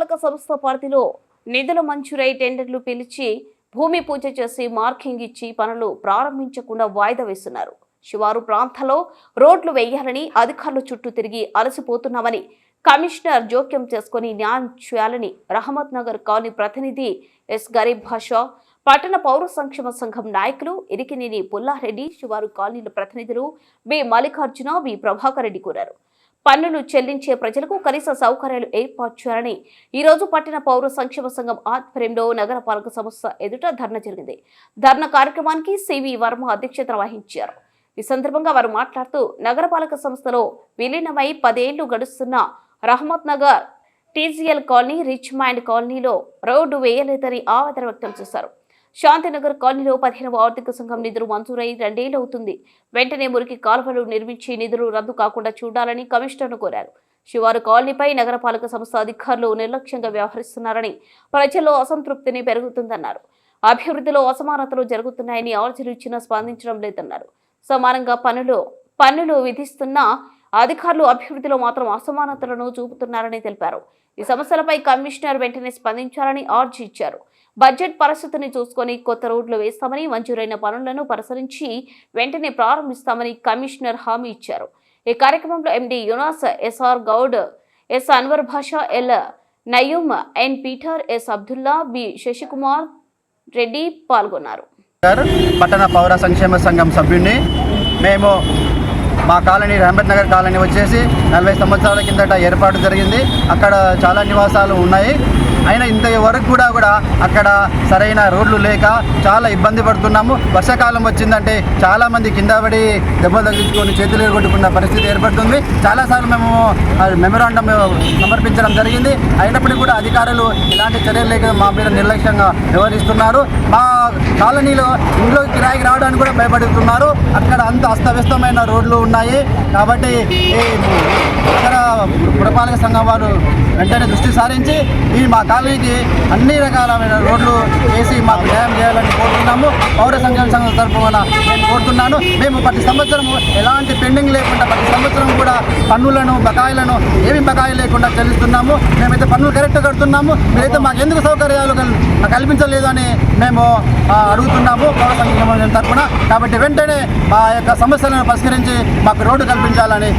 నగరపాలక సంస్థ పరిధిలో నిధుల మంజూరై టెండర్లు పిలిచి భూమి పూజ చేసి మార్కింగ్ ఇచ్చి పనులు ప్రారంభించకుండా వాయిదా వేస్తున్నారు. శివారు ప్రాంతాల్లో రోడ్లు వేయాలని అధికారులు చుట్టూ తిరిగి అలసిపోతున్నామని కమిషనర్ జోక్యం చేసుకుని న్యాయం చేయాలని రహమత్ నగర్ కాలనీ ప్రతినిధి ఎస్ గరీబ్ భాషా పట్టణ పౌర సంక్షేమ సంఘం నాయకులు ఇరికినేని పుల్లారెడ్డి శివారు కాలనీల ప్రతినిధులు బి మల్లికార్జున బి ప్రభాకర్ రెడ్డి కోరారు. పన్నులు చెల్లించే ప్రజలకు కనీస సౌకర్యాలు ఏర్పాటు చేయాలని ఈరోజు పట్టణ పౌర సంక్షేమ సంఘం ఆధ్వర్యంలో నగరపాలక సంస్థ ఎదుట ధర్నా జరిగింది. ధర్నా కార్యక్రమానికి సివి వర్మ అధ్యక్షత వహించారు. ఈ సందర్భంగా వారు మాట్లాడుతూ నగరపాలక సంస్థలో విలీనమై పదేళ్ళు గడుస్తున్న Rahmat Nagar TGL colony rich mind కాలనీలో రోడ్డు వేయలేదని ఆవేదన వ్యక్తం చేశారు. శాంతినగర్ కాలనీలో పదిహేనవ ఆర్థిక సంఘం నిధులు మంజూరై రెండేళ్ళు అవుతుంది. వెంటనే మురికి కాలువలు నిర్మించి నిధులు రద్దు కాకుండా చూడాలని కమిషనర్ను కోరారు. శివారు కాలనీపై నగరపాలక సంస్థ అధికారులు నిర్లక్ష్యంగా వ్యవహరిస్తున్నారని ప్రజల్లో అసంతృప్తిని పెరుగుతుందన్నారు. అభివృద్ధిలో అసమానతలు జరుగుతున్నాయని ఆర్జీలు ఇచ్చినా స్పందించడం లేదన్నారు. సమానంగా పనులు పన్నులు విధిస్తున్న అధికారులు అభివృద్ధిలో మాత్రం అసమానతలను చూపుతున్నారని తెలిపారు. ఈ సమస్యలపై కమిషనర్ వెంటనే స్పందించాలని ఆర్జీ ఇచ్చారు. బడ్జెట్ పరిస్థితిని చూసుకొని కొత్త రోడ్లు వేస్తామని మంజూరైన పనులను పరిశీలించి వెంటనే ప్రారంభిస్తామని కమిషనర్ హామీ ఇచ్చారు. ఈ కార్యక్రమంలో MD Yunus SR Goud S Anwar Basha L Nayeem N Peter S Abdullah B Shashikumar Reddy పాల్గొన్నారు. పట్టణ పౌర సంక్షేమ సంఘం సభ్యుడిని మేము మా కాలనీ రహమత్ నగర్ కాలనీ వచ్చేసి నలభై సంవత్సరాల కిందట ఏర్పాటు జరిగింది. అక్కడ చాలా నివాసాలు ఉన్నాయి. అయినా ఇంతవరకు కూడా కూడా అక్కడ సరైన రోడ్లు లేక చాలా ఇబ్బంది పడుతున్నాము. వర్షాకాలం వచ్చిందంటే చాలామంది కింద పడి దెబ్బలు తగ్గించుకొని చేతులు ఎరగొట్టుకున్న పరిస్థితి ఏర్పడుతుంది. చాలాసార్లు మేము మెమరాండం సమర్పించడం జరిగింది. అయినప్పటికీ కూడా అధికారులు ఎలాంటి చర్యలు లేక మా మీద నిర్లక్ష్యంగా వ్యవహరిస్తున్నారు. మా కాలనీలో ఇంట్లో కిరాయికి రావడానికి కూడా భయపడుతున్నారు. అక్కడ అంత అస్తవ్యస్తమైన రోడ్లు ఉన్నాయి. కాబట్టి ఈ పురపాలక సంఘం వారు వెంటనే దృష్టి సారించి ఈ మా కాలనీకి అన్ని రకాలమైన రోడ్లు వేసి మాకు న్యాయం చేయాలని కోరుతున్నాము. పౌర సంక్షేమ సంఘం తరఫున నేను కోరుతున్నాను. మేము ప్రతి సంవత్సరము ఎలాంటి పెండింగ్ లేకుండా ప్రతి సంవత్సరం కూడా పన్నులను బకాయిలను ఏమి బకాయి లేకుండా చెల్లిస్తున్నాము. మేమైతే పన్నులు కరెక్ట్ కడుతున్నాము. మీరైతే మాకు ఎందుకు సౌకర్యాలు కల్పించలేదు అని మేము అడుగుతున్నాము పౌర సంక్షేమ సంఘం తరఫున. కాబట్టి వెంటనే మా యొక్క సమస్యలను పరిష్కరించి మాకు రోడ్డు కల్పించాలని